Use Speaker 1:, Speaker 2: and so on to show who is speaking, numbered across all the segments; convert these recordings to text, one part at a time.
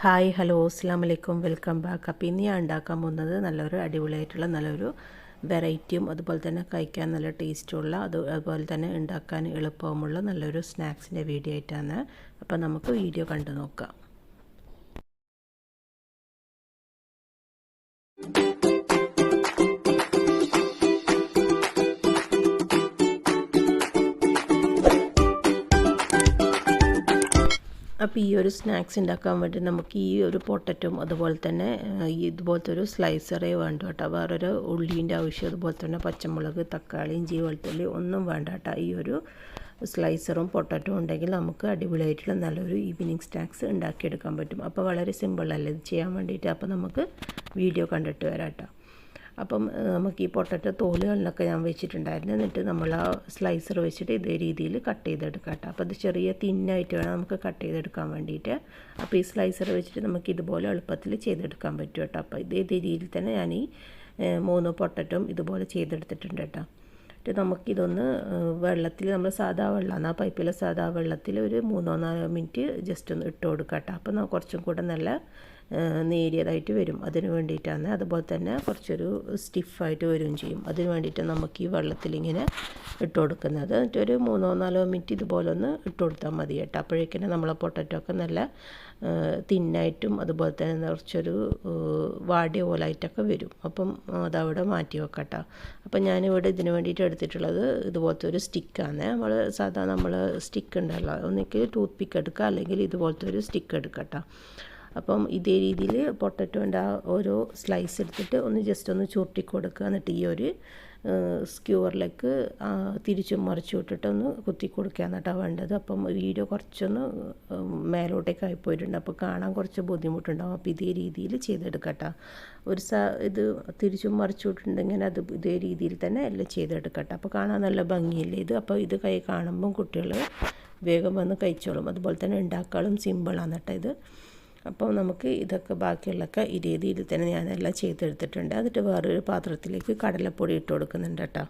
Speaker 1: Hi hello അസ്സാം വലൈക്കും welcome back. അപ്പം ഇന്ന് ഞാൻ ഉണ്ടാക്കാൻ പോകുന്നത് നല്ലൊരു അടിപൊളിയായിട്ടുള്ള നല്ലൊരു വെറൈറ്റിയും അതുപോലെ തന്നെ കഴിക്കാൻ നല്ല ടേസ്റ്റുള്ള അത് അതുപോലെ തന്നെ ഉണ്ടാക്കാൻ എളുപ്പമുള്ള നല്ലൊരു സ്നാക്സിന്റെ വീഡിയോ ആയിട്ടാണ്. അപ്പം നമുക്ക് വീഡിയോ കണ്ടു നോക്കാം. അപ്പോൾ ഈ ഒരു സ്നാക്സ് ഉണ്ടാക്കാൻ വേണ്ടി നമുക്ക് ഈ ഒരു പൊട്ടറ്റും അതുപോലെ തന്നെ ഇതുപോലത്തെ ഒരു സ്ലൈസറേ വേണ്ട കേട്ടോ. വേറൊരു ഉള്ളീന്റെ ആവശ്യം അതുപോലെ തന്നെ പച്ചമുളക് തക്കാളി ഇഞ്ചി വെളുത്തുള്ളി ഒന്നും വേണ്ട കേട്ടോ. ഈ ഒരു സ്ലൈസറും പൊട്ടറ്റും ഉണ്ടെങ്കിൽ നമുക്ക് അടിപൊളിയായിട്ടുള്ള നല്ലൊരു ഈവനിങ് സ്നാക്സ് ഉണ്ടാക്കിയെടുക്കാൻ പറ്റും. അപ്പോൾ വളരെ സിമ്പിളല്ലേ ഇത് ചെയ്യാൻ വേണ്ടിയിട്ട്? അപ്പോൾ നമുക്ക് വീഡിയോ കണ്ടിട്ട് വരാം കേട്ടോ. അപ്പം നമുക്ക് ഈ പൊട്ടറ്റ തോലുകളിലൊക്കെ ഞാൻ വെച്ചിട്ടുണ്ടായിരുന്നു. എന്നിട്ട് നമ്മൾ ആ സ്ലൈസർ വെച്ചിട്ട് ഇതേ രീതിയിൽ കട്ട് ചെയ്തെടുക്കാം കേട്ടോ. അപ്പോൾ അത് ചെറിയ തിന്നായിട്ട് വേണം നമുക്ക് കട്ട് ചെയ്തെടുക്കാൻ വേണ്ടിയിട്ട്. അപ്പോൾ ഈ സ്ലൈസർ വെച്ചിട്ട് നമുക്ക് ഇതുപോലെ എളുപ്പത്തിൽ ചെയ്തെടുക്കാൻ പറ്റും കേട്ടോ. അപ്പോൾ ഇതേ രീതിയിൽ തന്നെ ഞാൻ ഈ മൂന്ന് പൊട്ടറ്റും ഇതുപോലെ ചെയ്തെടുത്തിട്ടുണ്ട് കേട്ടോ. എന്നിട്ട് നമുക്കിതൊന്ന് വെള്ളത്തിൽ നമ്മൾ സാധാ വെള്ളമാണ്. ആ പൈപ്പിലെ സാധാ വെള്ളത്തിൽ ഒരു മൂന്നോ നാലോ മിനിറ്റ് ജസ്റ്റ് ഒന്ന് ഇട്ട് കൊടുക്കാം കേട്ടോ. അപ്പോൾ കുറച്ചും കൂടെ നല്ല നേരിയതായിട്ട് വരും. അതിന് വേണ്ടിയിട്ടാണ് അതുപോലെ തന്നെ കുറച്ചൊരു സ്റ്റിഫായിട്ട് വരികയും ചെയ്യും. അതിന് വേണ്ടിയിട്ട് നമുക്ക് ഈ വെള്ളത്തിൽ ഇങ്ങനെ ഇട്ട് കൊടുക്കുന്നത്. എന്നിട്ട് ഒരു മൂന്നോ നാലോ മിനിറ്റ് ഇതുപോലെ ഒന്ന് ഇട്ട് കൊടുത്താൽ മതി കേട്ടോ. അപ്പോഴേക്കിനെ നമ്മളെ പൊട്ടറ്റോ ഒക്കെ നല്ല തിന്നായിട്ടും അതുപോലെ തന്നെ കുറച്ചൊരു വാടിയ പോലായിട്ടൊക്കെ വരും. അപ്പം അതവിടെ മാറ്റി വെക്കട്ടോ. അപ്പം ഞാനിവിടെ ഇതിന് വേണ്ടിയിട്ട് എടുത്തിട്ടുള്ളത് ഇതുപോലത്തെ ഒരു സ്റ്റിക്കാണ്. നമ്മൾ സാധാരണ നമ്മൾ സ്റ്റിക്ക് ഉണ്ടല്ലോ ഒന്നിക്ക് ടൂത്ത് പിക്ക് എടുക്കുക അല്ലെങ്കിൽ ഇതുപോലത്തെ ഒരു സ്റ്റിക്ക് എടുക്കട്ടോ. അപ്പം ഇതേ രീതിയിൽ പൊട്ടറ്റോന്റെ ആ ഓരോ സ്ലൈസ് എടുത്തിട്ട് ഒന്ന് ജസ്റ്റ് ഒന്ന് ചുരുട്ടി കൊടുക്കുക. എന്നിട്ട് ഈ ഒരു സ്ക്യൂവറിലേക്ക് തിരിച്ചും മറിച്ചു വിട്ടിട്ടൊന്ന് കുത്തി കൊടുക്കുക എന്നിട്ടാണ് വേണ്ടത്. അപ്പം വീഡിയോ കുറച്ചൊന്ന് മേലോട്ടേക്ക് ആയിപ്പോയിട്ടുണ്ട്. അപ്പോൾ കാണാൻ കുറച്ച് ബുദ്ധിമുട്ടുണ്ടാകും അപ്പോൾ ഇതേ രീതിയിൽ ചെയ്തെടുക്കട്ടെ. ഒരു സ ഇത് തിരിച്ചും മറിച്ചു വിട്ടിട്ടുണ്ടെങ്കിൽ അത് ഇതേ രീതിയിൽ തന്നെ എല്ലാം ചെയ്തെടുക്കട്ടെ. അപ്പോൾ കാണാൻ നല്ല ഭംഗിയില്ലേ ഇത്? അപ്പോൾ ഇത് കൈ കാണുമ്പം കുട്ടികൾ വേഗം വന്ന് കഴിച്ചോളും. അതുപോലെ തന്നെ ഉണ്ടാക്കാളും സിമ്പിളാണ് കേട്ടോ ഇത്. അപ്പോൾ നമുക്ക് ഇതൊക്കെ ബാക്കിയുള്ളതൊക്കെ ഈ രീതിയിൽ തന്നെ ഞാനെല്ലാം ചെയ്തെടുത്തിട്ടുണ്ട്. എന്നിട്ട് വേറൊരു പാത്രത്തിലേക്ക് കടലപ്പൊടി ഇട്ട് കൊടുക്കുന്നുണ്ട് കേട്ടോ.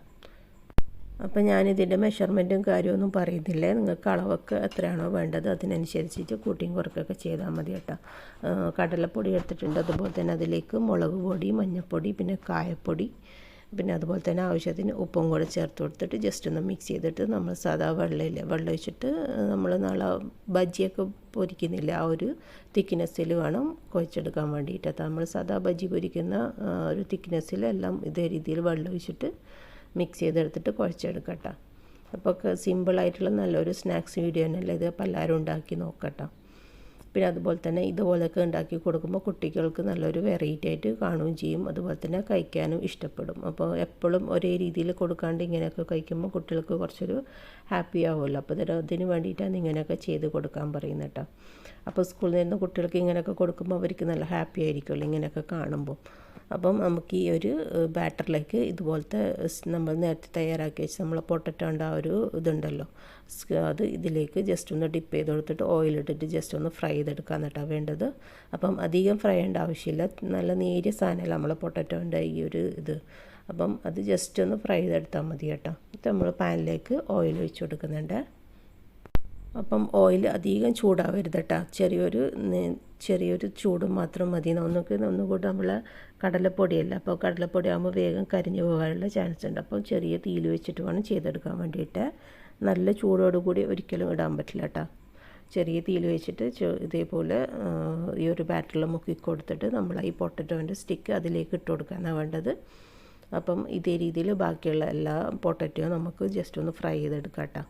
Speaker 1: അപ്പോൾ ഞാനിതിന്റെ മെഷർമെന്റും കാര്യമൊന്നും പറയുന്നില്ല? നിങ്ങൾക്ക് അളവൊക്കെ എത്രയാണോ വേണ്ടത് അതിനനുസരിച്ചിട്ട് കൂട്ടിയും കുറക്കൊക്കെ ചെയ്താൽ മതി കേട്ടോ. കടലപ്പൊടി എടുത്തിട്ടുണ്ട്. അതുപോലെ തന്നെ അതിലേക്ക് മുളക് പൊടി മഞ്ഞൾപ്പൊടി പിന്നെ കായപ്പൊടി പിന്നെ അതുപോലെ തന്നെ ആവശ്യത്തിന് ഉപ്പും കൂടെ ചേർത്ത് കൊടുത്തിട്ട് ജസ്റ്റ് ഒന്ന് മിക്സ് ചെയ്തിട്ട് നമ്മൾ സാധാ വെള്ളമില്ല വെള്ളം ഒഴിച്ചിട്ട് നമ്മൾ നാളെ ബജിയൊക്കെ പൊരിക്കുന്നില്ല ആ ഒരു തിക്നെസ്സിൽ വേണം കുഴച്ചെടുക്കാൻ വേണ്ടിയിട്ട്. നമ്മൾ സാധാ ബജി പൊരിക്കുന്ന ഒരു തിക്നെസ്സിൽ എല്ലാം ഇതേ രീതിയിൽ വെള്ളം ഒഴിച്ചിട്ട് മിക്സ് ചെയ്തെടുത്തിട്ട് കുഴച്ചെടുക്കട്ടോ. അപ്പോൾ സിമ്പിളായിട്ടുള്ള നല്ലൊരു സ്നാക്സ് വീഡിയോ തന്നെയല്ലേ ഇത്? അപ്പോൾ എല്ലാവരും ഉണ്ടാക്കി നോക്കട്ടോ. പിന്നെ അതുപോലെ തന്നെ ഇതുപോലെയൊക്കെ ഉണ്ടാക്കി കൊടുക്കുമ്പോൾ കുട്ടികൾക്ക് നല്ലൊരു വെറൈറ്റി ആയിട്ട് കാണുകയും ചെയ്യും. അതുപോലെ തന്നെ കഴിക്കാനും ഇഷ്ടപ്പെടും. അപ്പോൾ എപ്പോഴും ഒരേ രീതിയിൽ കൊടുക്കാണ്ട് ഇങ്ങനെയൊക്കെ കഴിക്കുമ്പോൾ കുട്ടികൾക്ക് കുറച്ചൊരു ഹാപ്പി ആവുമല്ലോ. അപ്പോൾ അതിന് വേണ്ടിയിട്ടാണ് ഇങ്ങനെയൊക്കെ ചെയ്ത് കൊടുക്കാൻ പറയുന്നത് കേട്ടോ. അപ്പോൾ സ്കൂളിൽ നിന്ന് കുട്ടികൾക്ക് ഇങ്ങനെയൊക്കെ കൊടുക്കുമ്പോൾ അവർക്ക് നല്ല ഹാപ്പി ആയിരിക്കുമല്ലോ ഇങ്ങനെയൊക്കെ കാണുമ്പോൾ. അപ്പം നമുക്ക് ഈ ഒരു ബാറ്ററിലേക്ക് ഇതുപോലത്തെ നമ്മൾ നേരത്തെ തയ്യാറാക്കി വെച്ച് നമ്മൾ പൊട്ടറ്റോണ്ട ആ ഒരു ഇതുണ്ടല്ലോ. അത് ഇതിലേക്ക് ജസ്റ്റ് ഒന്ന് ഡിപ്പ് ചെയ്ത് കൊടുത്തിട്ട് ഓയിലിട്ടിട്ട് ജസ്റ്റ് ഒന്ന് ഫ്രൈ ചെയ്തെടുക്കാൻ കേട്ടോ വേണ്ടത്. അപ്പം അധികം ഫ്രൈ ചെയ്യേണ്ട ആവശ്യമില്ല. നല്ല നേരിയ സാധനമല്ല നമ്മൾ പൊട്ടറ്റോന്റെ ഈ ഒരു ഇത്. അപ്പം അത് ജസ്റ്റ് ഒന്ന് ഫ്രൈ ചെയ്തെടുത്താൽ മതി കേട്ടോ. നമ്മൾ പാനിലേക്ക് ഓയിൽ ഒഴിച്ച് കൊടുക്കുന്നുണ്ട്. അപ്പം ഓയിൽ അധികം ചൂടാവരുത് കേട്ടോ ചെറിയൊരു ചെറിയൊരു ചൂട് മാത്രം മതി. ഒന്നൊക്കെ ഒന്നുകൂടി നമ്മൾ കടലപ്പൊടിയല്ല. അപ്പോൾ കടലപ്പൊടി ആകുമ്പോൾ വേഗം കരിഞ്ഞു പോകാനുള്ള ചാൻസ് ഉണ്ട്. അപ്പം ചെറിയ തീയിൽ വെച്ചിട്ട് വേണം ചെയ്തെടുക്കാൻ വേണ്ടിയിട്ട്. നല്ല ചൂടോടുകൂടി ഒരിക്കലും ഇടാൻ പറ്റില്ല കേട്ടോ ചെറിയ തീയിൽ വെച്ചിട്ട് ഇതേപോലെ ഈ ഒരു ബാറ്ററിൽ മുക്കി കൊടുത്തിട്ട് നമ്മൾ ഈ പൊട്ടറ്റോന്റെ സ്റ്റിക്ക് അതിലേക്ക് ഇട്ട് കൊടുക്കാനാണ് വേണ്ടത്. അപ്പം ഇതേ രീതിയിൽ ബാക്കിയുള്ള എല്ലാ പൊട്ടറ്റോയും നമുക്ക് ജസ്റ്റ് ഒന്ന് ഫ്രൈ ചെയ്തെടുക്കാം കേട്ടോ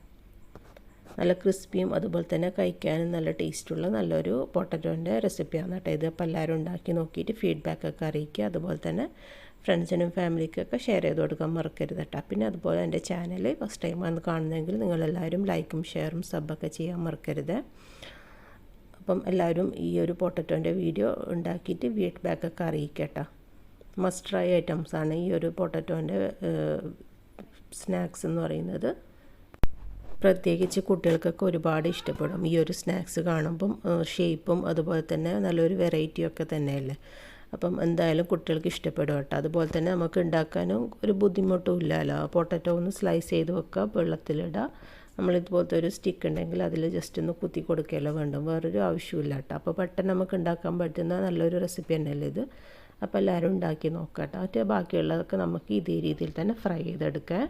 Speaker 1: നല്ല ക്രിസ്പിയും അതുപോലെ തന്നെ കഴിക്കാനും നല്ല ടേസ്റ്റുള്ള നല്ലൊരു പൊട്ടറ്റോന്റെ റെസിപ്പിയാണ് കേട്ടോ ഇത്. അപ്പോൾ എല്ലാവരും ഉണ്ടാക്കി നോക്കിയിട്ട് ഫീഡ്ബാക്കൊക്കെ അറിയിക്കുക. അതുപോലെ തന്നെ ഫ്രണ്ട്സിനും ഫാമിലിക്കൊക്കെ ഷെയർ ചെയ്ത് കൊടുക്കാൻ മറക്കരുത് കേട്ടോ. പിന്നെ അതുപോലെ എന്റെ ചാനൽ ഫസ്റ്റ് ടൈം വന്ന് കാണുന്നതെങ്കിൽ നിങ്ങളെല്ലാവരും ലൈക്കും ഷെയറും സബൊക്കെ ചെയ്യാൻ മറക്കരുത്. അപ്പം എല്ലാവരും ഈ ഒരു പൊട്ടറ്റോന്റെ വീഡിയോ ഉണ്ടാക്കിയിട്ട് ഫീഡ്ബാക്കൊക്കെ അറിയിക്കട്ടോ മസ്റ്റ് ട്രൈ ഐറ്റംസാണ് ഈ ഒരു പൊട്ടറ്റോന്റെ സ്നാക്സ് എന്ന് പറയുന്നത്. പ്രത്യേകിച്ച് കുട്ടികൾക്കൊക്കെ ഒരുപാട് ഇഷ്ടപ്പെടും. ഈ ഒരു സ്നാക്സ് കാണുമ്പം ഷേപ്പും അതുപോലെ തന്നെ നല്ലൊരു വെറൈറ്റിയും ഒക്കെ തന്നെയല്ലേ? അപ്പം എന്തായാലും കുട്ടികൾക്ക് ഇഷ്ടപ്പെടും കേട്ടോ. അതുപോലെ തന്നെ നമുക്ക് ഉണ്ടാക്കാനും ഒരു ബുദ്ധിമുട്ടും ഇല്ലല്ലോ. പൊട്ടറ്റോ ഒന്ന് സ്ലൈസ് ചെയ്ത് വെക്കുക വെള്ളത്തിലിടുക. നമ്മളിതുപോലത്തെ ഒരു സ്റ്റിക്ക് ഉണ്ടെങ്കിൽ അതിൽ ജസ്റ്റ് ഒന്ന് കുത്തി കൊടുക്കുകയല്ലോ വേണ്ടും വേറൊരു ആവശ്യമില്ല കേട്ടോ. അപ്പോൾ പെട്ടെന്ന് നമുക്ക് ഉണ്ടാക്കാൻ പറ്റുന്ന നല്ലൊരു റെസിപ്പി തന്നെയല്ലേ ഇത്. അപ്പോൾ എല്ലാവരും ഉണ്ടാക്കി നോക്കാം കേട്ടോ. മറ്റേ ബാക്കിയുള്ളതൊക്കെ നമുക്ക് ഇതേ രീതിയിൽ തന്നെ ഫ്രൈ ചെയ്തെടുക്കാം.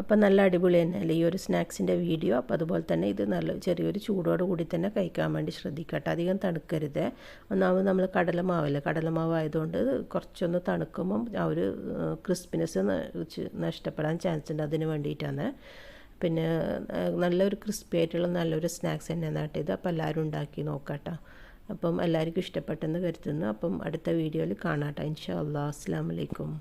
Speaker 1: അപ്പം നല്ല അടിപൊളി തന്നെയല്ലേ ഈ ഒരു സ്നാക്സിന്റെ വീഡിയോ. അപ്പോൾ അതുപോലെ തന്നെ ഇത് നല്ല ചെറിയൊരു ചൂടോട് കൂടി തന്നെ കഴിക്കാൻ വേണ്ടി ശ്രദ്ധിക്കട്ടെ. അധികം തണുക്കരുത്. ഒന്നാമത് നമ്മൾ കടലമാവല്ലേ? കടലമാവ് ആയതുകൊണ്ട് കുറച്ചൊന്ന് തണുക്കുമ്പം ആ ഒരു ക്രിസ്പിനെസ് നഷ്ടപ്പെടാൻ ചാൻസ് ഉണ്ട് അതിന് വേണ്ടിയിട്ടാണ്. പിന്നെ നല്ലൊരു ക്രിസ്പി ആയിട്ടുള്ള നല്ലൊരു സ്നാക്സ് തന്നെയാണ് കേട്ടോ ഇത്. അപ്പോൾ എല്ലാവരും ഉണ്ടാക്കി നോക്കാട്ടോ. അപ്പം എല്ലാവർക്കും ഇഷ്ടപ്പെട്ടെന്ന് കരുതുന്നു. അപ്പം അടുത്ത വീഡിയോയിൽ കാണാട്ടോ ഇൻഷാ അല്ലാ അസ്സാം വലൈക്കും